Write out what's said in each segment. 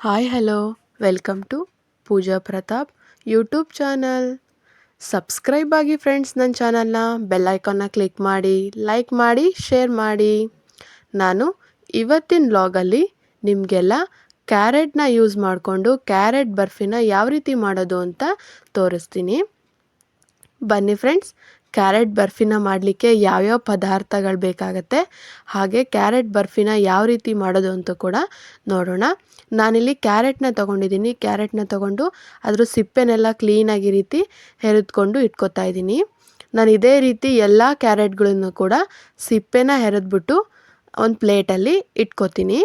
Hi hello welcome to Pooja Pratap YouTube channel subscribe ಆಗಿ friends ನನ್ನ ಚಾನಲ್ನ ಬೆಲ್ಲೈಕನ್ನ ಕ್ಲಿಕ್ ಮಾಡಿ ಲೈಕ್ ಮಾಡಿ ಶೇರ್ ಮಾಡಿ. ನಾನು ಇವತ್ತಿನ ವ್ಲಾಗಲ್ಲಿ ನಿಮಗೆಲ್ಲ ಕ್ಯಾರೆಟ್ನ ಯೂಸ್ ಮಾಡಿಕೊಂಡು ಕ್ಯಾರೆಟ್ ಬರ್ಫಿನ ಯಾವ ರೀತಿ ಮಾಡೋದು ಅಂತ ತೋರಿಸ್ತೀನಿ. ಬನ್ನಿ ಫ್ರೆಂಡ್ಸ್ ಕ್ಯಾರೆಟ್ ಬರ್ಫಿನ ಮಾಡಲಿಕ್ಕೆ ಯಾವ್ಯಾವ ಪದಾರ್ಥಗಳು ಬೇಕಾಗತ್ತೆ, ಹಾಗೆ ಕ್ಯಾರೆಟ್ ಬರ್ಫಿನ ಯಾವ ರೀತಿ ಮಾಡೋದು ಅಂತ ಕೂಡ ನೋಡೋಣ. ನಾನಿಲ್ಲಿ ಕ್ಯಾರೆಟ್ನ ತೊಗೊಂಡಿದ್ದೀನಿ. ಕ್ಯಾರೆಟ್ನ ತೊಗೊಂಡು ಅದರ ಸಿಪ್ಪೆನೆಲ್ಲ ಕ್ಲೀನಾಗಿ ರೀತಿ ಹೆರೆದ್ಕೊಂಡು ಇಟ್ಕೊತಾ ಇದ್ದೀನಿ. ನಾನು ಇದೇ ರೀತಿ ಎಲ್ಲ ಕ್ಯಾರೆಟ್ಗಳನ್ನು ಕೂಡ ಸಿಪ್ಪೆನ ಹೆರೆದ್ಬಿಟ್ಟು ಒಂದು ಪ್ಲೇಟಲ್ಲಿ ಇಟ್ಕೊತೀನಿ.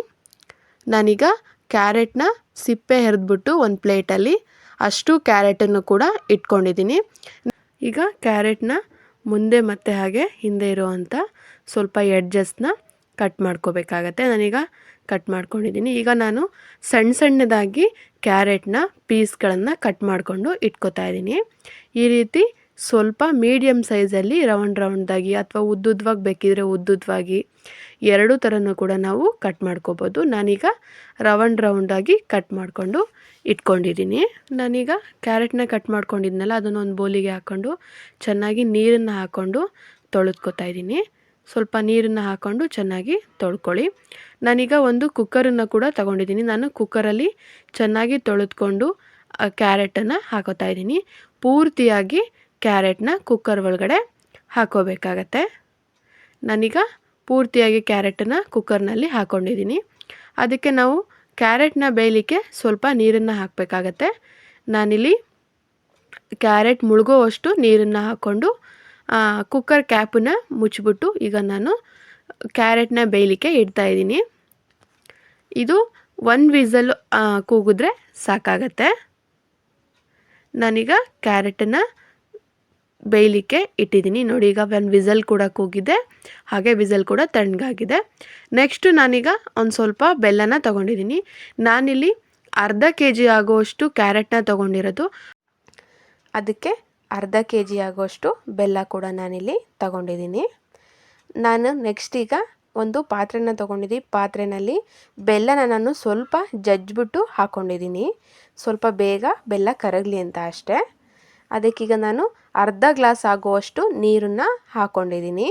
ನಾನೀಗ ಕ್ಯಾರೆಟ್ನ ಸಿಪ್ಪೆ ಹೆರೆದ್ಬಿಟ್ಟು ಒಂದು ಪ್ಲೇಟಲ್ಲಿ ಅಷ್ಟು ಕ್ಯಾರೆಟನ್ನು ಕೂಡ ಇಟ್ಕೊಂಡಿದ್ದೀನಿ. ಈಗ ಕ್ಯಾರೆಟ್ನ ಮುಂದೆ ಮತ್ತೆ ಹಾಗೆ ಹಿಂದೆ ಇರುವಂಥ ಸ್ವಲ್ಪ ಎಡ್ಜಸ್ನ ಕಟ್ ಮಾಡ್ಕೋಬೇಕಾಗತ್ತೆ. ನಾನೀಗ ಕಟ್ ಮಾಡ್ಕೊಂಡಿದ್ದೀನಿ ಈಗ ನಾನು ಸಣ್ಣ ಸಣ್ಣದಾಗಿ ಕ್ಯಾರೆಟ್ನ ಪೀಸ್ಗಳನ್ನು ಕಟ್ ಮಾಡಿಕೊಂಡು ಇಟ್ಕೋತಾ ಇದ್ದೀನಿ. ಈ ರೀತಿ ಸ್ವಲ್ಪ ಮೀಡಿಯಮ್ ಸೈಜಲ್ಲಿ ರೌಂಡ್ ರೌಂಡ್ದಾಗಿ ಅಥವಾ ಉದ್ದುದ್ವಾಗಿ ಬೇಕಿದ್ರೆ ಉದ್ದುದ್ವಾಗಿ ಎರಡೂ ಥರನೂ ಕೂಡ ನಾವು ಕಟ್ ಮಾಡ್ಕೋಬೋದು. ನಾನೀಗ ರೌಂಡ್ ರೌಂಡಾಗಿ ಕಟ್ ಮಾಡಿಕೊಂಡು ಇಟ್ಕೊಂಡಿದ್ದೀನಿ. ನಾನೀಗ ಕ್ಯಾರೆಟ್ನ ಕಟ್ ಮಾಡ್ಕೊಂಡಿದ್ನಲ್ಲ ಅದನ್ನು ಒಂದು ಬೋಲಿಗೆ ಹಾಕ್ಕೊಂಡು ಚೆನ್ನಾಗಿ ನೀರನ್ನು ಹಾಕ್ಕೊಂಡು ತೊಳೆದ್ಕೊತಾ ಇದ್ದೀನಿ. ಸ್ವಲ್ಪ ನೀರನ್ನು ಹಾಕ್ಕೊಂಡು ಚೆನ್ನಾಗಿ ತೊಳ್ಕೊಳ್ಳಿ. ನಾನೀಗ ಒಂದು ಕುಕ್ಕರನ್ನು ಕೂಡ ತಗೊಂಡಿದ್ದೀನಿ. ನಾನು ಕುಕ್ಕರಲ್ಲಿ ಚೆನ್ನಾಗಿ ತೊಳೆದ್ಕೊಂಡು ಕ್ಯಾರೆಟನ್ನು ಹಾಕೋತಾ ಇದ್ದೀನಿ. ಪೂರ್ತಿಯಾಗಿ ಕ್ಯಾರೆಟ್ನ ಕುಕ್ಕರ್ ಒಳಗಡೆ ಹಾಕೋಬೇಕಾಗತ್ತೆ. ನಾನೀಗ ಪೂರ್ತಿಯಾಗಿ ಕ್ಯಾರೆಟನ್ನು ಕುಕ್ಕರ್ನಲ್ಲಿ ಹಾಕ್ಕೊಂಡಿದ್ದೀನಿ ಅದಕ್ಕೆ ನಾವು ಕ್ಯಾರೆಟ್ನ ಬೇಯಲಿಕ್ಕೆ ಸ್ವಲ್ಪ ನೀರನ್ನು ಹಾಕಬೇಕಾಗತ್ತೆ. ನಾನಿಲ್ಲಿ ಕ್ಯಾರೆಟ್ ಮುಳುಗೋವಷ್ಟು ನೀರನ್ನು ಹಾಕ್ಕೊಂಡು ಕುಕ್ಕರ್ ಕ್ಯಾಪನ್ನು ಮುಚ್ಚಿಬಿಟ್ಟು ಈಗ ನಾನು ಕ್ಯಾರೆಟ್ನ ಬೇಯಲಿಕ್ಕೆ ಇಡ್ತಾಯಿದ್ದೀನಿ ಇದು ಒಂದು ವಿಸಲ್ ಕೂಗಿದ್ರೆ ಸಾಕಾಗತ್ತೆ. ನಾನೀಗ ಕ್ಯಾರೆಟನ್ನು ಬೇಯಲಿಕ್ಕೆ ಇಟ್ಟಿದ್ದೀನಿ. ನೋಡಿ, ಈಗ ಒಂದು ವಿಸಲ್ ಕೂಡ ಕೂಗಿದೆ. ಹಾಗೆ ವಿಸಲ್ ಕೂಡ ತಣ್ಣಗಾಗಿದೆ. ನೆಕ್ಸ್ಟು ನಾನೀಗ ಒಂದು ಸ್ವಲ್ಪ ಬೆಲ್ಲನ ತೊಗೊಂಡಿದ್ದೀನಿ. ನಾನಿಲ್ಲಿ ಅರ್ಧ ಕೆ ಜಿ ಆಗುವಷ್ಟು ಕ್ಯಾರೆಟ್ನ ತೊಗೊಂಡಿರೋದು. ಅದಕ್ಕೆ ಅರ್ಧ ಕೆ ಜಿ ಆಗುವಷ್ಟು ಬೆಲ್ಲ ಕೂಡ ನಾನಿಲ್ಲಿ ತಗೊಂಡಿದ್ದೀನಿ. ನಾನು ನೆಕ್ಸ್ಟ್ ಈಗ ಒಂದು ಪಾತ್ರೆನ ತೊಗೊಂಡಿದ್ದೀನಿ. ಪಾತ್ರೆಯಲ್ಲಿ ಬೆಲ್ಲನ ನಾನು ಸ್ವಲ್ಪ ಜಜ್ಜಿಬಿಟ್ಟು ಹಾಕ್ಕೊಂಡಿದ್ದೀನಿ ಸ್ವಲ್ಪ ಬೇಗ ಬೆಲ್ಲ ಕರಗಲಿ ಅಂತ ಅಷ್ಟೇ. ಅದಕ್ಕೀಗ ನಾನು ಅರ್ಧ ಗ್ಲಾಸ್ ಆಗುವಷ್ಟು ನೀರನ್ನು ಹಾಕ್ಕೊಂಡಿದ್ದೀನಿ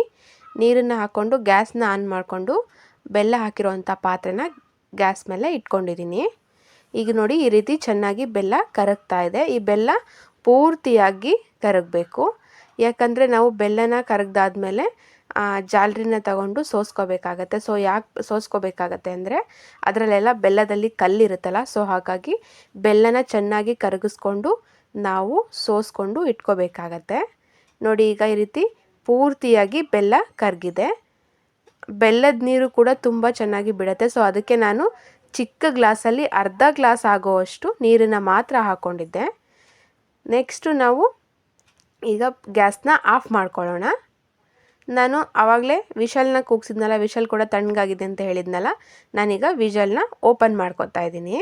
ನೀರನ್ನು ಹಾಕ್ಕೊಂಡು ಗ್ಯಾಸ್ನ ಆನ್ ಮಾಡಿಕೊಂಡು ಬೆಲ್ಲ ಹಾಕಿರೋವಂಥ ಪಾತ್ರೆನ ಗ್ಯಾಸ್ ಮೇಲೆ ಇಟ್ಕೊಂಡಿದ್ದೀನಿ. ಈಗ ನೋಡಿ ಈ ರೀತಿ ಚೆನ್ನಾಗಿ ಬೆಲ್ಲ ಕರಗ್ತಾ ಇದೆ. ಈ ಬೆಲ್ಲ ಪೂರ್ತಿಯಾಗಿ ಕರಗಬೇಕು. ಯಾಕಂದರೆ ನಾವು ಬೆಲ್ಲನ ಕರಗ್ದಾದ್ಮೇಲೆ ಜಾಲರಿನ ತಗೊಂಡು ಸೋಸ್ಕೋಬೇಕಾಗತ್ತೆ. ಸೊ, ಯಾಕೆ ಸೋಸ್ಕೋಬೇಕಾಗತ್ತೆ ಅಂದರೆ ಅದರಲ್ಲೆಲ್ಲ ಬೆಲ್ಲದಲ್ಲಿ ಕಲ್ಲಿರುತ್ತಲ್ಲ, ಸೊ ಹಾಗಾಗಿ ಬೆಲ್ಲನ ಚೆನ್ನಾಗಿ ಕರಗಿಸ್ಕೊಂಡು ನಾವು ಸೋಸ್ಕೊಂಡು ಇಟ್ಕೋಬೇಕಾಗತ್ತೆ. ನೋಡಿ ಈಗ ಈ ರೀತಿ ಪೂರ್ತಿಯಾಗಿ ಬೆಲ್ಲ ಕರಗಿದೆ. ಬೆಲ್ಲದ ನೀರು ಕೂಡ ತುಂಬ ಚೆನ್ನಾಗಿ ಬಿಡುತ್ತೆ. ಸೊ ಅದಕ್ಕೆ ನಾನು ಚಿಕ್ಕ ಗ್ಲಾಸಲ್ಲಿ ಅರ್ಧ ಗ್ಲಾಸ್ ಆಗೋವಷ್ಟು ನೀರನ್ನು ಮಾತ್ರ ಹಾಕ್ಕೊಂಡಿದ್ದೆ ನೆಕ್ಸ್ಟು ನಾವು ಈಗ ಗ್ಯಾಸ್ನ ಆಫ್ ಮಾಡ್ಕೊಳ್ಳೋಣ. ನಾನು ಆವಾಗಲೇ ವಿಶಲ್ನ ಕೂಗ್ಸಿದ್ನಲ್ಲ ವಿಶಲ್ ಕೂಡ ತಣ್ಣಗಾಗಿದೆ ಅಂತ ಹೇಳಿದ್ನಲ್ಲ, ನಾನೀಗ ವಿಶಲ್ನ ಓಪನ್ ಮಾಡ್ಕೊತಾ ಇದ್ದೀನಿ.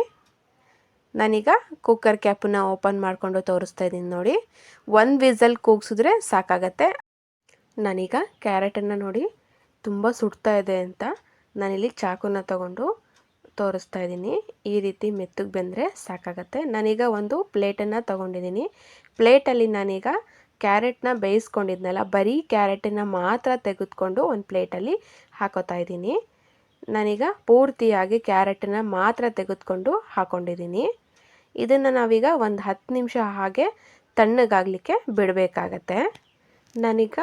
ನಾನೀಗ ಕುಕ್ಕರ್ ಕ್ಯಾಪನ್ನ ಓಪನ್ ಮಾಡಿಕೊಂಡು ತೋರಿಸ್ತಾ ಇದ್ದೀನಿ ನೋಡಿ. ಒಂದು ವಿಸಲ್ ಕೂಗ್ಸಿದ್ರೆ ಸಾಕಾಗತ್ತೆ. ನಾನೀಗ ಕ್ಯಾರೆಟನ್ನು ನೋಡಿ ತುಂಬ ಸುಡ್ತಾ ಇದೆ ಅಂತ ನಾನಿಲ್ಲಿ ಚಾಕುನ ತಗೊಂಡು ತೋರಿಸ್ತಾ ಇದ್ದೀನಿ. ಈ ರೀತಿ ಮೆತ್ತಗೆ ಬಂದರೆ ಸಾಕಾಗತ್ತೆ. ನಾನೀಗ ಒಂದು ಪ್ಲೇಟನ್ನು ತೊಗೊಂಡಿದ್ದೀನಿ. ಪ್ಲೇಟಲ್ಲಿ ನಾನೀಗ ಕ್ಯಾರೆಟ್ನ ಬೇಯಿಸ್ಕೊಂಡಿದ್ನಲ್ಲ, ಬರೀ ಕ್ಯಾರೆಟನ್ನು ಮಾತ್ರ ತೆಗೆದುಕೊಂಡು ಒಂದು ಪ್ಲೇಟಲ್ಲಿ ಹಾಕೋತಾ ಇದ್ದೀನಿ. ನಾನೀಗ ಪೂರ್ತಿಯಾಗಿ ಕ್ಯಾರೆಟನ್ನು ಮಾತ್ರ ತೆಗೆದುಕೊಂಡು ಹಾಕ್ಕೊಂಡಿದ್ದೀನಿ ಇದನ್ನು ನಾವೀಗ ಒಂದು ಹತ್ತು ನಿಮಿಷ ಹಾಗೆ ತಣ್ಣಗಾಗಲಿಕ್ಕೆ ಬಿಡಬೇಕಾಗತ್ತೆ. ನಾನೀಗ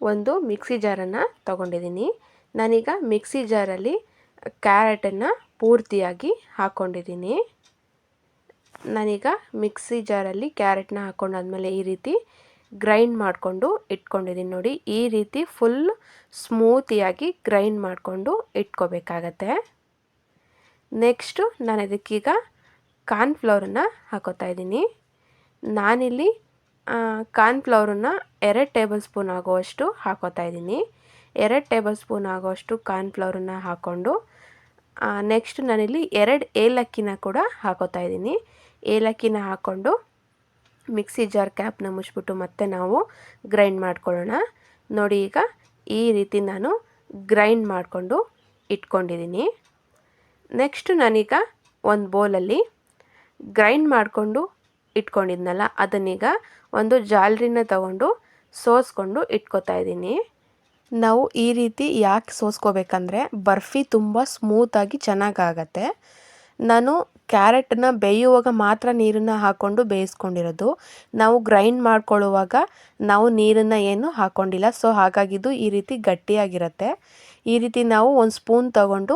ಒಂದು ಮಿಕ್ಸಿ ಜಾರನ್ನು ತಗೊಂಡಿದ್ದೀನಿ ನಾನೀಗ ಮಿಕ್ಸಿ ಜಾರಲ್ಲಿ ಕ್ಯಾರೆಟನ್ನು ಪೂರ್ತಿಯಾಗಿ ಹಾಕ್ಕೊಂಡಿದ್ದೀನಿ ನಾನೀಗ ಮಿಕ್ಸಿ ಜಾರಲ್ಲಿ ಕ್ಯಾರೆಟ್ನ ಹಾಕ್ಕೊಂಡಾದ್ಮೇಲೆ ಈ ರೀತಿ ಗ್ರೈಂಡ್ ಮಾಡಿಕೊಂಡು ಇಟ್ಕೊಂಡಿದ್ದೀನಿ ನೋಡಿ. ಈ ರೀತಿ ಫುಲ್ ಸ್ಮೂತಿಯಾಗಿ ಗ್ರೈಂಡ್ ಮಾಡಿಕೊಂಡು ಇಟ್ಕೋಬೇಕಾಗತ್ತೆ. ನೆಕ್ಸ್ಟು ನಾನು ಇದಕ್ಕೀಗ ಕಾರ್ನ್ಫ್ಲವರನ್ನು ಹಾಕೋತಾ ಇದ್ದೀನಿ. ನಾನಿಲ್ಲಿ ಕಾರ್ನ್ಫ್ಲವರನ್ನು ಎರಡು ಟೇಬಲ್ ಸ್ಪೂನ್ ಆಗುವಷ್ಟು ಹಾಕೋತಾ ಇದ್ದೀನಿ. ಎರಡು ಟೇಬಲ್ ಸ್ಪೂನ್ ಆಗುವಷ್ಟು ಕಾರ್ನ್ಫ್ಲವರನ್ನು ಹಾಕ್ಕೊಂಡು ನೆಕ್ಸ್ಟ್ ನಾನಿಲ್ಲಿ ಎರಡು ಏಲಕ್ಕಿನ ಕೂಡ ಹಾಕೋತಾ ಇದ್ದೀನಿ. ಏಲಕ್ಕಿನ ಹಾಕ್ಕೊಂಡು ಮಿಕ್ಸಿ ಜಾರ್ ಕ್ಯಾಪ್ನ ಮುಚ್ಚಿಬಿಟ್ಟು ಮತ್ತೆ ನಾವು ಗ್ರೈಂಡ್ ಮಾಡ್ಕೊಳ್ಳೋಣ. ನೋಡಿ ಈಗ ಈ ರೀತಿ ನಾನು ಗ್ರೈಂಡ್ ಮಾಡಿಕೊಂಡು ಇಟ್ಕೊಂಡಿದ್ದೀನಿ. ನೆಕ್ಸ್ಟು ನಾನೀಗ ಒಂದು ಬೌಲಲ್ಲಿ ಗ್ರೈಂಡ್ ಮಾಡಿಕೊಂಡು ಇಟ್ಕೊಂಡಿದ್ನಲ್ಲ, ಅದನ್ನೀಗ ಒಂದು ಜಾಲರಿನ ತಗೊಂಡು ಸೋಸ್ಕೊಂಡು ಇಟ್ಕೋತಾ ಇದ್ದೀನಿ. ನಾವು ಈ ರೀತಿ ಯಾಕೆ ಸೋಸ್ಕೋಬೇಕಂದ್ರೆ ಬರ್ಫಿ ತುಂಬ ಸ್ಮೂತಾಗಿ ಚೆನ್ನಾಗಾಗತ್ತೆ. ನಾನು ಕ್ಯಾರೆಟನ್ನ ಬೇಯುವಾಗ ಮಾತ್ರ ನೀರನ್ನು ಹಾಕ್ಕೊಂಡು ಬೇಯಿಸ್ಕೊಂಡಿರೋದು. ನಾವು ಗ್ರೈಂಡ್ ಮಾಡ್ಕೊಳ್ಳುವಾಗ ನಾವು ನೀರನ್ನು ಏನು ಹಾಕ್ಕೊಂಡಿಲ್ಲ ಸೊ ಹಾಗಾಗಿದ್ದು ಈ ರೀತಿ ಗಟ್ಟಿಯಾಗಿರುತ್ತೆ. ಈ ರೀತಿ ನಾವು ಒಂದು ಸ್ಪೂನ್ ತಗೊಂಡು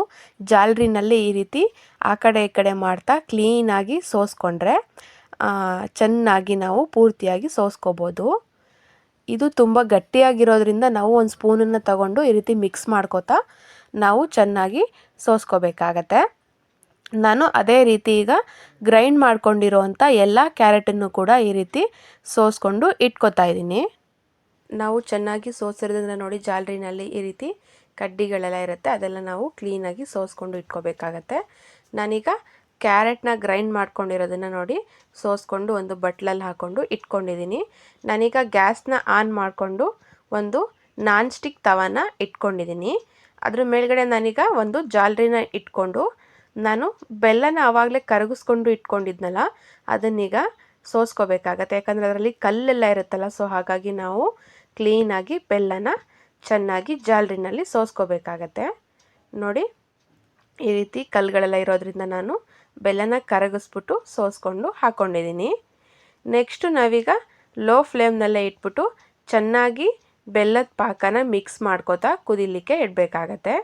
ಜಾಲರಿನಲ್ಲಿ ಈ ರೀತಿ ಆ ಕಡೆ ಈ ಕಡೆ ಮಾಡ್ತಾ ಕ್ಲೀನಾಗಿ ಸೋಸ್ಕೊಂಡ್ರೆ ಚೆನ್ನಾಗಿ ನಾವು ಪೂರ್ತಿಯಾಗಿ ಸೋಸ್ಕೋಬೋದು. ಇದು ತುಂಬ ಗಟ್ಟಿಯಾಗಿರೋದ್ರಿಂದ ನಾವು ಒಂದು ಸ್ಪೂನನ್ನು ತಗೊಂಡು ಈ ರೀತಿ ಮಿಕ್ಸ್ ಮಾಡ್ಕೋತಾ ನಾವು ಚೆನ್ನಾಗಿ ಸೋಸ್ಕೋಬೇಕಾಗತ್ತೆ. ನಾನು ಅದೇ ರೀತಿ ಈಗ ಗ್ರೈಂಡ್ ಮಾಡ್ಕೊಂಡಿರೋವಂಥ ಎಲ್ಲ ಕ್ಯಾರೆಟನ್ನು ಕೂಡ ಈ ರೀತಿ ಸೋಸ್ಕೊಂಡು ಇಟ್ಕೋತಾ ಇದ್ದೀನಿ. ನಾವು ಚೆನ್ನಾಗಿ ಸೋಸಿರೋದ್ರಿಂದ ನೋಡಿ ಜಾಲರಿನಲ್ಲಿ ಈ ರೀತಿ ಕಡ್ಡಿಗಳೆಲ್ಲ ಇರುತ್ತೆ, ಅದೆಲ್ಲ ನಾವು ಕ್ಲೀನಾಗಿ ಸೋಸ್ಕೊಂಡು ಇಟ್ಕೋಬೇಕಾಗತ್ತೆ. ನಾನೀಗ ಕ್ಯಾರೆಟ್ನ ಗ್ರೈಂಡ್ ಮಾಡ್ಕೊಂಡಿರೋದನ್ನು ನೋಡಿ ಸೋಸ್ಕೊಂಡು ಒಂದು ಬಟ್ಲಲ್ಲಿ ಹಾಕ್ಕೊಂಡು ಇಟ್ಕೊಂಡಿದ್ದೀನಿ. ನಾನೀಗ ಗ್ಯಾಸ್ನ ಆನ್ ಮಾಡಿಕೊಂಡು ಒಂದು ನಾನ್ ಸ್ಟಿಕ್ ತವಾನ ಇಟ್ಕೊಂಡಿದ್ದೀನಿ. ಅದ್ರ ಮೇಲ್ಗಡೆ ನಾನೀಗ ಒಂದು ಜಾಲರಿನ ಇಟ್ಕೊಂಡು ನಾನು ಬೆಲ್ಲನ ಆವಾಗಲೇ ಕರಗಿಸ್ಕೊಂಡು ಇಟ್ಕೊಂಡಿದ್ನಲ್ಲ, ಅದನ್ನೀಗ ಸೋಸ್ಕೋಬೇಕಾಗತ್ತೆ. ಯಾಕಂದರೆ ಅದರಲ್ಲಿ ಕಲ್ಲೆಲ್ಲ ಇರುತ್ತಲ್ಲ, ಸೊ ಹಾಗಾಗಿ ನಾವು ಕ್ಲೀನಾಗಿ ಬೆಲ್ಲನ ಚೆನ್ನಾಗಿ ಜಾಲರಿನಲ್ಲಿ ಸೋಸ್ಕೋಬೇಕಾಗತ್ತೆ. ನೋಡಿ ಈ ರೀತಿ ಕಲ್ಲುಗಳೆಲ್ಲ ಇರೋದ್ರಿಂದ ನಾನು ಬೆಲ್ಲನ ಕರಗಿಸ್ಬಿಟ್ಟು ಸೋಸ್ಕೊಂಡು ಹಾಕ್ಕೊಂಡಿದ್ದೀನಿ ನೆಕ್ಸ್ಟು ನಾವೀಗ ಲೋ ಫ್ಲೇಮ್ನಲ್ಲೇ ಇಟ್ಬಿಟ್ಟು ಚೆನ್ನಾಗಿ ಬೆಲ್ಲದ ಪಾಕನ ಮಿಕ್ಸ್ ಮಾಡ್ಕೋತಾ ಕುದಿಲಿಕ್ಕೆ ಇಡಬೇಕಾಗತ್ತೆ.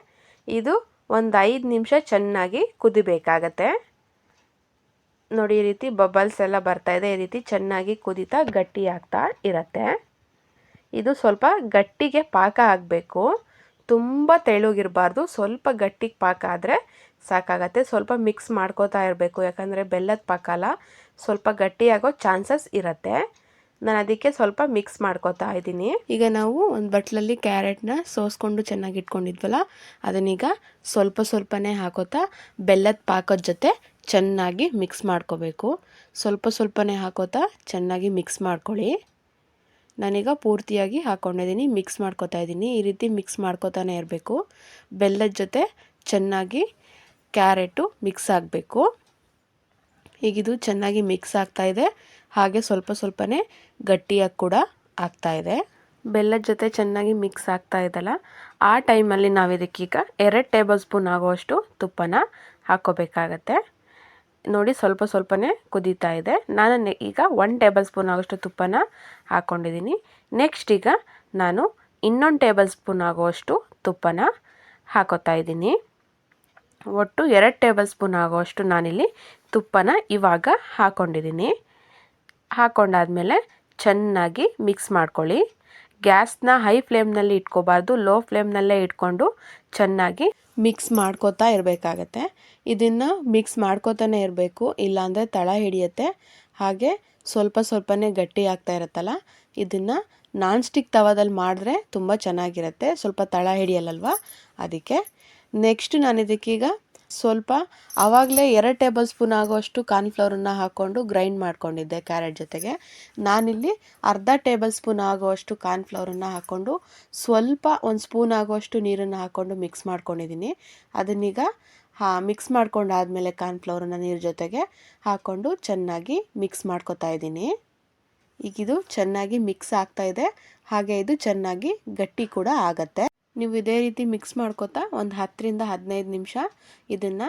ಇದು ಒಂದು ಐದು ನಿಮಿಷ ಚೆನ್ನಾಗಿ ಕುದಿಬೇಕಾಗತ್ತೆ. ನೋಡಿ, ಈ ರೀತಿ ಬಬಲ್ಸ್ ಎಲ್ಲ ಬರ್ತಾ ಇದೆ. ಈ ರೀತಿ ಚೆನ್ನಾಗಿ ಕುದಿತಾ ಗಟ್ಟಿ ಆಗ್ತಾ ಇರತ್ತೆ. ಇದು ಸ್ವಲ್ಪ ಗಟ್ಟಿಗೆ ಪಾಕ ಆಗಬೇಕು. ತುಂಬ ತೆಳುಗಿರಬಾರ್ದು. ಸ್ವಲ್ಪ ಗಟ್ಟಿಗೆ ಪಾಕ ಆದರೆ ಸಾಕಾಗತ್ತೆ. ಸ್ವಲ್ಪ ಮಿಕ್ಸ್ ಮಾಡ್ಕೋತಾ ಇರಬೇಕು. ಯಾಕಂದರೆ ಬೆಲ್ಲದ ಪಾಕ ಅಲ್ಲ. ಸ್ವಲ್ಪ ಗಟ್ಟಿಯಾಗೋ ಚಾನ್ಸಸ್ ಇರುತ್ತೆ. ನಾನು ಅದಕ್ಕೆ ಸ್ವಲ್ಪ ಮಿಕ್ಸ್ ಮಾಡ್ಕೋತಾ ಇದ್ದೀನಿ. ಈಗ ನಾವು ಒಂದು ಬಟ್ಲಲ್ಲಿ ಕ್ಯಾರೆಟ್ನ ಸೋಸ್ಕೊಂಡು ಚೆನ್ನಾಗಿ ಇಟ್ಕೊಂಡಿದ್ವಲ್ಲ, ಅದನ್ನೀಗ ಸ್ವಲ್ಪ ಸ್ವಲ್ಪನೇ ಹಾಕೋತಾ ಬೆಲ್ಲದ ಪಾಕದ ಜೊತೆ ಚೆನ್ನಾಗಿ ಮಿಕ್ಸ್ ಮಾಡ್ಕೋಬೇಕು. ಸ್ವಲ್ಪ ಸ್ವಲ್ಪನೇ ಹಾಕೋತಾ ಚೆನ್ನಾಗಿ ಮಿಕ್ಸ್ ಮಾಡ್ಕೊಳ್ಳಿ. ನಾನೀಗ ಪೂರ್ತಿಯಾಗಿ ಹಾಕ್ಕೊಂಡಿದ್ದೀನಿ ಮಿಕ್ಸ್ ಮಾಡ್ಕೋತಾ ಇದ್ದೀನಿ. ಈ ರೀತಿ ಮಿಕ್ಸ್ ಮಾಡ್ಕೋತಾನೆ ಇರಬೇಕು. ಬೆಲ್ಲದ ಜೊತೆ ಚೆನ್ನಾಗಿ ಕ್ಯಾರೆಟು ಮಿಕ್ಸ್ ಆಗಬೇಕು. ಈಗಿದು ಚೆನ್ನಾಗಿ ಮಿಕ್ಸ್ ಆಗ್ತಾ ಇದೆ. ಹಾಗೆ ಸ್ವಲ್ಪ ಸ್ವಲ್ಪನೇ ಗಟ್ಟಿಯಾಗಿ ಕೂಡ ಆಗ್ತಾ ಇದೆ. ಬೆಲ್ಲದ ಜೊತೆ ಚೆನ್ನಾಗಿ ಮಿಕ್ಸ್ ಆಗ್ತಾ ಇದೆಲ್ಲ. ಆ ಟೈಮಲ್ಲಿ ನಾವು ಇದಕ್ಕೀಗ ಎರಡು ಟೇಬಲ್ ಸ್ಪೂನ್ ಆಗುವಷ್ಟು ತುಪ್ಪನ ಹಾಕ್ಕೋಬೇಕಾಗತ್ತೆ ನೋಡಿ ಸ್ವಲ್ಪ ಸ್ವಲ್ಪನೇ ಕುದೀತಾ ಇದೆ. ನಾನು ಈಗ ಒನ್ ಟೇಬಲ್ ಸ್ಪೂನ್ ಆಗೋಷ್ಟು ತುಪ್ಪನ ಹಾಕ್ಕೊಂಡಿದ್ದೀನಿ ನೆಕ್ಸ್ಟ್ ಈಗ ನಾನು ಇನ್ನೊಂದು ಟೇಬಲ್ ಸ್ಪೂನ್ ಆಗುವಷ್ಟು ತುಪ್ಪನ ಹಾಕೋತಾ ಇದ್ದೀನಿ. ಒಟ್ಟು ಎರಡು ಟೇಬಲ್ ಸ್ಪೂನ್ ಆಗುವಷ್ಟು ನಾನಿಲ್ಲಿ ತುಪ್ಪನ ಇವಾಗ ಹಾಕ್ಕೊಂಡಿದ್ದೀನಿ ಹಾಕ್ಕೊಂಡಾದಮೇಲೆ ಚೆನ್ನಾಗಿ ಮಿಕ್ಸ್ ಮಾಡ್ಕೊಳ್ಳಿ. ಗ್ಯಾಸ್ನ ಹೈ ಫ್ಲೇಮ್ನಲ್ಲಿ ಇಟ್ಕೋಬಾರ್ದು ಲೋ ಫ್ಲೇಮ್ನಲ್ಲೇ ಇಟ್ಕೊಂಡು ಚೆನ್ನಾಗಿ ಮಿಕ್ಸ್ ಮಾಡ್ಕೋತಾ ಇರಬೇಕಾಗತ್ತೆ. ಇದನ್ನು ಮಿಕ್ಸ್ ಮಾಡ್ಕೋತಾನೆ ಇರಬೇಕು. ಇಲ್ಲಾಂದರೆ ತಳ ಹಿಡಿಯುತ್ತೆ. ಹಾಗೆ ಸ್ವಲ್ಪ ಸ್ವಲ್ಪನೇ ಗಟ್ಟಿ ಆಗ್ತಾ ಇರುತ್ತಲ್ಲ? ಇದನ್ನು ನಾನ್ ಸ್ಟಿಕ್ ತವಾದಲ್ಲಿ ಮಾಡಿದ್ರೆ ತುಂಬ ಚೆನ್ನಾಗಿರುತ್ತೆ. ಸ್ವಲ್ಪ ತಳ ಹಿಡಿಯಲ್ಲಲ್ವ? ಅದಕ್ಕೆ ನೆಕ್ಸ್ಟ್ ನಾನು ಇದಕ್ಕೀಗ ಸ್ವಲ್ಪ ಆವಾಗಲೇ ಎರಡು ಟೇಬಲ್ ಸ್ಪೂನ್ ಆಗೋಷ್ಟು ಕಾರ್ನ್ಫ್ಲವರನ್ನು ಹಾಕ್ಕೊಂಡು ಗ್ರೈಂಡ್ ಮಾಡ್ಕೊಂಡಿದ್ದೆ ಕ್ಯಾರೆಟ್ ಜೊತೆಗೆ. ನಾನಿಲ್ಲಿ ಅರ್ಧ ಟೇಬಲ್ ಸ್ಪೂನ್ ಆಗುವಷ್ಟು ಕಾರ್ನ್ಫ್ಲವರನ್ನು ಹಾಕ್ಕೊಂಡು ಸ್ವಲ್ಪ ಒಂದು ಸ್ಪೂನ್ ಆಗುವಷ್ಟು ನೀರನ್ನು ಹಾಕ್ಕೊಂಡು ಮಿಕ್ಸ್ ಮಾಡ್ಕೊಂಡಿದ್ದೀನಿ. ಅದನ್ನೀಗ, ಹಾಂ ಮಿಕ್ಸ್ ಮಾಡ್ಕೊಂಡಾದಮೇಲೆ ಕಾರ್ನ್ಫ್ಲವರನ್ನು ನೀರು ಜೊತೆಗೆ ಹಾಕ್ಕೊಂಡು ಚೆನ್ನಾಗಿ ಮಿಕ್ಸ್ ಮಾಡ್ಕೊತಾ ಇದ್ದೀನಿ. ಈಗಿದು ಚೆನ್ನಾಗಿ ಮಿಕ್ಸ್ ಆಗ್ತಾ ಇದೆ. ಹಾಗೆ ಇದು ಚೆನ್ನಾಗಿ ಗಟ್ಟಿ ಕೂಡ ಆಗತ್ತೆ. ನೀವು ಇದೇ ರೀತಿ ಮಿಕ್ಸ್ ಮಾಡ್ಕೋತಾ ಒಂದು ಹತ್ತರಿಂದ ಹದಿನೈದು ನಿಮಿಷ ಇದನ್ನು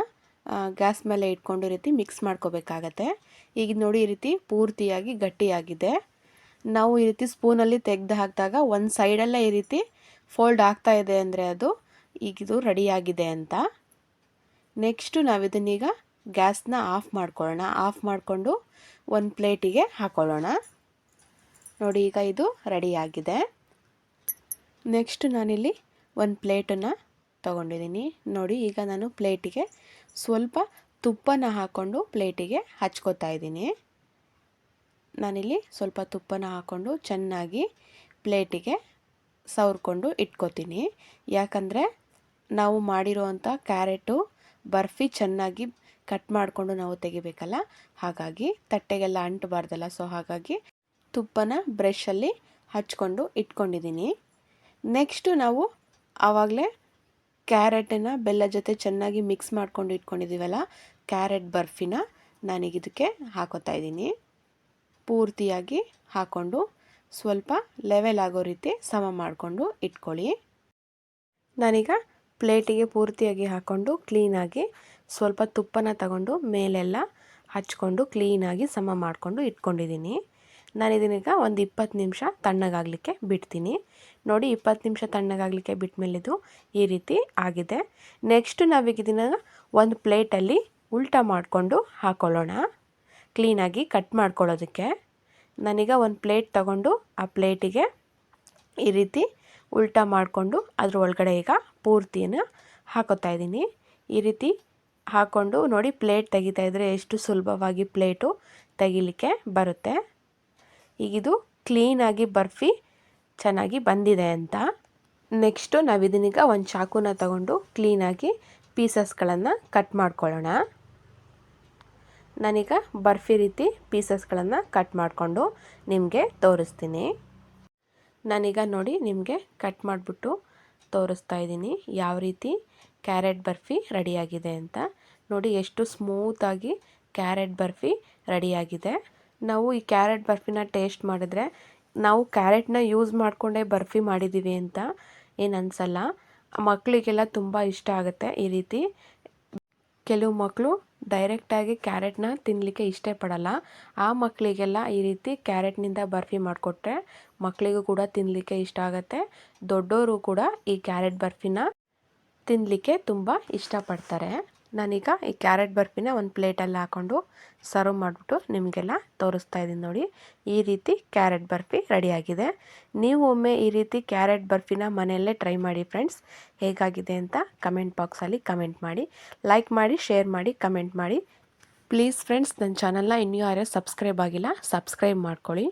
ಗ್ಯಾಸ್ ಮೇಲೆ ಇಟ್ಕೊಂಡು ರೀತಿ ಮಿಕ್ಸ್ ಮಾಡ್ಕೋಬೇಕಾಗತ್ತೆ. ಈಗ ನೋಡಿ ಈ ರೀತಿ ಪೂರ್ತಿಯಾಗಿ ಗಟ್ಟಿಯಾಗಿದೆ. ನಾವು ಈ ರೀತಿ ಸ್ಪೂನಲ್ಲಿ ತೆಗೆದು ಹಾಕಿದಾಗ ಒಂದು ಸೈಡಲ್ಲೇ ಈ ರೀತಿ ಫೋಲ್ಡ್ ಆಗ್ತಾ ಇದೆ ಅಂದರೆ ಅದು ಈಗಿದು ರೆಡಿಯಾಗಿದೆ ಅಂತ. ನೆಕ್ಸ್ಟು ನಾವು ಇದನ್ನೀಗ ಗ್ಯಾಸ್ನ ಆಫ್ ಮಾಡ್ಕೊಳ್ಳೋಣ. ಆಫ್ ಮಾಡಿಕೊಂಡು ಒಂದು ಪ್ಲೇಟಿಗೆ ಹಾಕೊಳ್ಳೋಣ. ನೋಡಿ ಈಗ ಇದು ರೆಡಿಯಾಗಿದೆ ನೆಕ್ಸ್ಟ್ ನಾನಿಲ್ಲಿ ಒಂದು ಪ್ಲೇಟನ್ನು ತೊಗೊಂಡಿದ್ದೀನಿ. ನೋಡಿ, ಈಗ ನಾನು ಪ್ಲೇಟಿಗೆ ಸ್ವಲ್ಪ ತುಪ್ಪನ ಹಾಕ್ಕೊಂಡು ಪ್ಲೇಟಿಗೆ ಹಚ್ಕೋತಾ ಇದ್ದೀನಿ. ನಾನಿಲ್ಲಿ ಸ್ವಲ್ಪ ತುಪ್ಪನ ಹಾಕ್ಕೊಂಡು ಚೆನ್ನಾಗಿ ಪ್ಲೇಟಿಗೆ ಸವರ್ಕೊಂಡು ಇಟ್ಕೋತೀನಿ. ಯಾಕಂದರೆ ನಾವು ಮಾಡಿರೋವಂಥ ಕ್ಯಾರೆಟು ಬರ್ಫಿ ಚೆನ್ನಾಗಿ ಕಟ್ ಮಾಡಿಕೊಂಡು ನಾವು ತೆಗಿಬೇಕಲ್ಲ, ಹಾಗಾಗಿ ತಟ್ಟೆಗೆಲ್ಲ ಅಂಟಬಾರ್ದಲ್ಲ. ಸೊ ಹಾಗಾಗಿ ತುಪ್ಪನ ಬ್ರಷಲ್ಲಿ ಹಚ್ಕೊಂಡು ಇಟ್ಕೊಂಡಿದ್ದೀನಿ. ನೆಕ್ಸ್ಟು ನಾವು ಆವಾಗಲೇ ಕ್ಯಾರೆಟನ್ನು ಬೆಲ್ಲ ಜೊತೆ ಚೆನ್ನಾಗಿ ಮಿಕ್ಸ್ ಮಾಡ್ಕೊಂಡು ಇಟ್ಕೊಂಡಿದ್ದೀವಲ್ಲ, ಕ್ಯಾರೆಟ್ ಬರ್ಫಿನ ನಾನೀಗ ಇದಕ್ಕೆ ಹಾಕೋತಾ ಇದ್ದೀನಿ. ಪೂರ್ತಿಯಾಗಿ ಹಾಕ್ಕೊಂಡು ಸ್ವಲ್ಪ ಲೆವೆಲ್ ಆಗೋ ರೀತಿ ಸಮ ಮಾಡಿಕೊಂಡು ಇಟ್ಕೊಳ್ಳಿ. ನಾನೀಗ ಪ್ಲೇಟಿಗೆ ಪೂರ್ತಿಯಾಗಿ ಹಾಕ್ಕೊಂಡು ಕ್ಲೀನಾಗಿ ಸ್ವಲ್ಪ ತುಪ್ಪನ ತಗೊಂಡು ಮೇಲೆಲ್ಲ ಹಚ್ಕೊಂಡು ಕ್ಲೀನಾಗಿ ಸಮ ಮಾಡಿಕೊಂಡು ಇಟ್ಕೊಂಡಿದ್ದೀನಿ. ನಾನು ಇದನ್ನೀಗ ಒಂದು ಇಪ್ಪತ್ತು ನಿಮಿಷ ತಣ್ಣಗಾಗಲಿಕ್ಕೆ ಬಿಡ್ತೀನಿ. ನೋಡಿ, ಇಪ್ಪತ್ತು ನಿಮಿಷ ತಣ್ಣಗಾಗಲಿಕ್ಕೆ ಬಿಟ್ಮೇಲೆ ಇದು ಈ ರೀತಿ ಆಗಿದೆ. ನೆಕ್ಸ್ಟ್ ನಾವೀಗ ಇದನ್ನು ಒಂದು ಪ್ಲೇಟಲ್ಲಿ ಉಲ್ಟಾ ಮಾಡಿಕೊಂಡು ಹಾಕ್ಕೊಳ್ಳೋಣ ಕ್ಲೀನಾಗಿ ಕಟ್ ಮಾಡ್ಕೊಳ್ಳೋದಕ್ಕೆ. ನಾನೀಗ ಒಂದು ಪ್ಲೇಟ್ ತಗೊಂಡು ಆ ಪ್ಲೇಟಿಗೆ ಈ ರೀತಿ ಉಲ್ಟಾ ಮಾಡಿಕೊಂಡು ಅದ್ರ ಒಳಗಡೆ ಈಗ ಪೂರ್ತಿಯನ್ನು ಹಾಕೋತಾ ಇದ್ದೀನಿ. ಈ ರೀತಿ ಹಾಕ್ಕೊಂಡು ನೋಡಿ, ಪ್ಲೇಟ್ ತೆಗಿತಾ ಇದ್ದರೆ ಎಷ್ಟು ಸುಲಭವಾಗಿ ಪ್ಲೇಟು ತೆಗಿಲಿಕ್ಕೆ ಬರುತ್ತೆ. ಈಗಿದು ಕ್ಲೀನಾಗಿ ಬರ್ಫಿ ಚೆನ್ನಾಗಿ ಬಂದಿದೆ ಅಂತ. ನೆಕ್ಸ್ಟು ನಾವು ಇದನ್ನೀಗ ಒಂದು ಚಾಕುನ ತಗೊಂಡು ಕ್ಲೀನಾಗಿ ಪೀಸಸ್ಗಳನ್ನು ಕಟ್ ಮಾಡ್ಕೊಳ್ಳೋಣ. ನಾನೀಗ ಬರ್ಫಿ ರೀತಿ ಪೀಸಸ್ಗಳನ್ನು ಕಟ್ ಮಾಡಿಕೊಂಡು ನಿಮಗೆ ತೋರಿಸ್ತೀನಿ. ನಾನೀಗ ನೋಡಿ ನಿಮಗೆ ಕಟ್ ಮಾಡಿಬಿಟ್ಟು ತೋರಿಸ್ತಾ ಇದ್ದೀನಿ ಯಾವ ರೀತಿ ಕ್ಯಾರೆಟ್ ಬರ್ಫಿ ರೆಡಿಯಾಗಿದೆ ಅಂತ. ನೋಡಿ ಎಷ್ಟು ಸ್ಮೂತಾಗಿ ಕ್ಯಾರೆಟ್ ಬರ್ಫಿ ರೆಡಿಯಾಗಿದೆ ನಾವು ಈ ಕ್ಯಾರೆಟ್ ಬರ್ಫಿನ ಟೇಸ್ಟ್ ಮಾಡಿದ್ರೆ ನಾವು ಕ್ಯಾರೆಟ್ನ ಯೂಸ್ ಮಾಡಿಕೊಂಡೇ ಬರ್ಫಿ ಮಾಡಿದ್ದೀವಿ ಅಂತ ಏನು ಅನಿಸಲ್ಲ ಮಕ್ಕಳಿಗೆಲ್ಲ ತುಂಬ ಇಷ್ಟ ಆಗುತ್ತೆ ಈ ರೀತಿ. ಕೆಲವು ಮಕ್ಕಳು ಡೈರೆಕ್ಟಾಗಿ ಕ್ಯಾರೆಟ್ನ ತಿನ್ನಲಿಕ್ಕೆ ಇಷ್ಟಪಡಲ್ಲ ಆ ಮಕ್ಕಳಿಗೆಲ್ಲ ಈ ರೀತಿ ಕ್ಯಾರೆಟ್ನಿಂದ ಬರ್ಫಿ ಮಾಡಿಕೊಟ್ರೆ ಮಕ್ಕಳಿಗೂ ಕೂಡ ತಿನ್ನಲಿಕ್ಕೆ ಇಷ್ಟ ಆಗುತ್ತೆ. ದೊಡ್ಡವರು ಕೂಡ ಈ ಕ್ಯಾರೆಟ್ ಬರ್ಫಿನ ತಿನ್ನಲಿಕ್ಕೆ ತುಂಬ ಇಷ್ಟಪಡ್ತಾರೆ. ನಾನೀಗ ಈ ಕ್ಯಾರೆಟ್ ಬರ್ಫಿನ ಒಂದು ಪ್ಲೇಟಲ್ಲಿ ಹಾಕ್ಕೊಂಡು ಸರ್ವ್ ಮಾಡಿಬಿಟ್ಟು ನಿಮಗೆಲ್ಲ ತೋರಿಸ್ತಾ ಇದ್ದೀನಿ ನೋಡಿ. ಈ ರೀತಿ ಕ್ಯಾರೆಟ್ ಬರ್ಫಿ ರೆಡಿಯಾಗಿದೆ ನೀವು ಒಮ್ಮೆ ಈ ರೀತಿ ಕ್ಯಾರೆಟ್ ಬರ್ಫಿನ ಮನೆಯಲ್ಲೇ ಟ್ರೈ ಮಾಡಿ ಫ್ರೆಂಡ್ಸ್. ಹೇಗಾಗಿದೆ ಅಂತ ಕಮೆಂಟ್ ಬಾಕ್ಸಲ್ಲಿ ಕಮೆಂಟ್ ಮಾಡಿ. ಲೈಕ್ ಮಾಡಿ ಶೇರ್ ಮಾಡಿ ಕಮೆಂಟ್ ಮಾಡಿ. ಪ್ಲೀಸ್ ಫ್ರೆಂಡ್ಸ್ ನನ್ನ ಚಾನಲ್ನ ಇನ್ನೂ ಯಾರೇ ಸಬ್ಸ್ಕ್ರೈಬ್ ಆಗಿಲ್ಲ ಸಬ್ಸ್ಕ್ರೈಬ್ ಮಾಡ್ಕೊಳ್ಳಿ.